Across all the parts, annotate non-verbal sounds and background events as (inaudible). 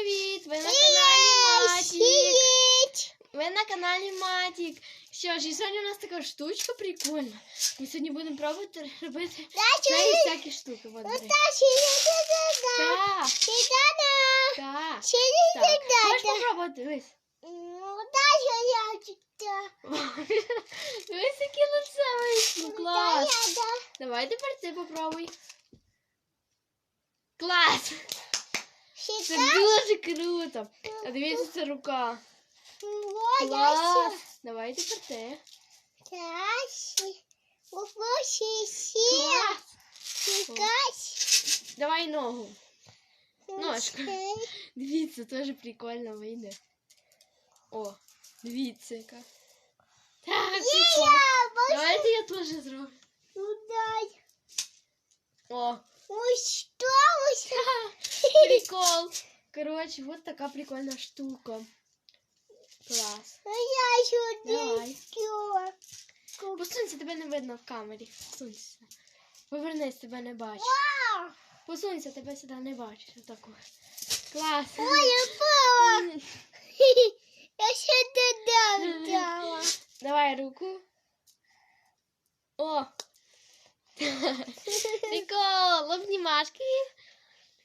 привіт! Ви на каналі Матік. Ви на каналі Матік. Що ж, і сьогодні у нас така штучка прикольна. Ми сьогодні будемо пробувати робити неї всякі штуки. Вот, диви. Так, так. Так. Можеш попробувати, дивись. (laughs) Дивись, яке лице вийшло. Клас. Давай тепер ти попробуй. Клас! Це дуже круто. А дивіться, це рука. Клас. Давай тепер ти. Клас. Давай ногу. Ножка. Дивіться, теж прикольно вийде. О, дивіться яка. Так, прикольно. Прикол. Короче, вот такая прикольная штука. Клас. Давай. Посунься, тебе не видно в камері. Посунься. Повернись, тебе не бачу. Посунься, тебе сюди не бачу. Отаку. Клас. (laughs) Я ще додам. Давай руку. О! (laughs) Прикол, обнімашки.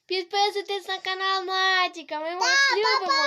Підписуйтесь на канал Матіка. Ми вас любимо.